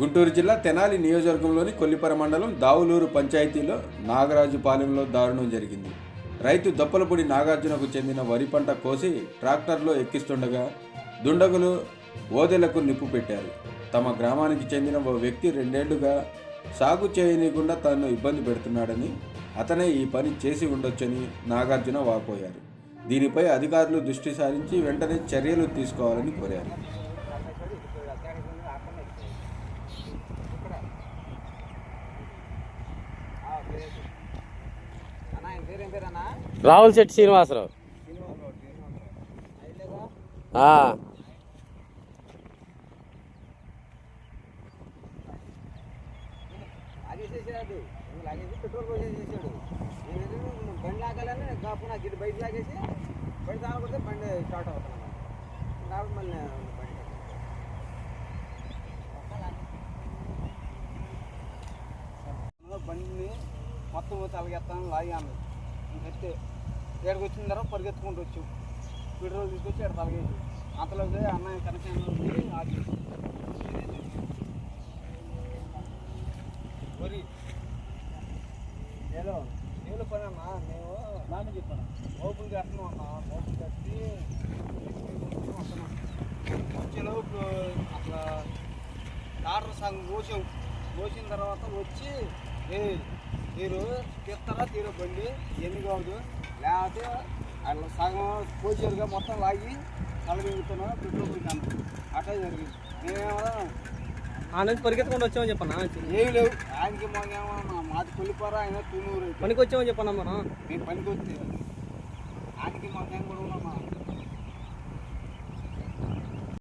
గుంటూరు జిల్లా తెనాలి నియోజకవర్గంలోని కొల్లిపర మండలం దావులూరు పంచాయతీలో నాగరాజుపాలెంలో దారుణం జరిగింది. రైతు దప్పలపూడి నాగార్జునకు చెందిన వరి పంట కోసి ట్రాక్టర్లో ఎక్కిస్తుండగా దుండగులు ఓదెలకు నిప్పు పెట్టారు. తమ గ్రామానికి చెందిన ఓ వ్యక్తి రెండేళ్ళుగా సాగు చేయనీయకుండా తనను ఇబ్బంది పెడుతున్నాడని అతనే ఈ పని చేసి ఉండొచ్చని నాగార్జున వాపోయారు. దీనిపై అధికారులు దృష్టి సారించి వెంటనే చర్యలు తీసుకోవాలని కోరారు. రావుల శెట్టి శ్రీనివాసరావు. బండి లాగాలని కాపు నాకు బయట లాగేసి బండి తాగకపోతే బండి స్టార్ట్ అవుతున్నాను కాబట్టి మళ్ళీ నేను బండి తాగాను. బండిని మొత్తం తలగెత్తాను లాగాను ఇంకైతే ఏడకి వచ్చిన తర్వాత పరిగెత్తుకుంటూ వచ్చాం. పెట్రోల్ తీసుకొచ్చి ఇక్కడ తలగేసి అంతలోకి అన్నయ్య కనెక్షన్ ఆగి. వరి ఏలో ఏలో పని అన్నా మేము నాన్న చెప్పాను. ఓపెన్ కట్టను అన్నా ఓపెన్ కట్టి వచ్చేలోపు అట్లా డాక్టర్ సంగం కోసాం కోసిన తర్వాత వచ్చి ఏ మీరు తీస్తారా తీరు బండి ఎన్ని కాదు. లేకపోతే అట్లా సగం కోసారుగా మొత్తం లాగి తలగెంగుతున్నా పెట్రోల్ పోయినాను అట్లా జరిగింది. మేమేమో ఆ నుంచి వచ్చామని చెప్పన్నా ఏమి లేవు. ఆయనకి మాకేమో మాది కొల్లిపోరా ఆయన తున్నూరు పనికి వచ్చామని చెప్పన్నా మనం మేము పనికి వస్తే ఆయనకి మాకేం కూడా ఉన్నామా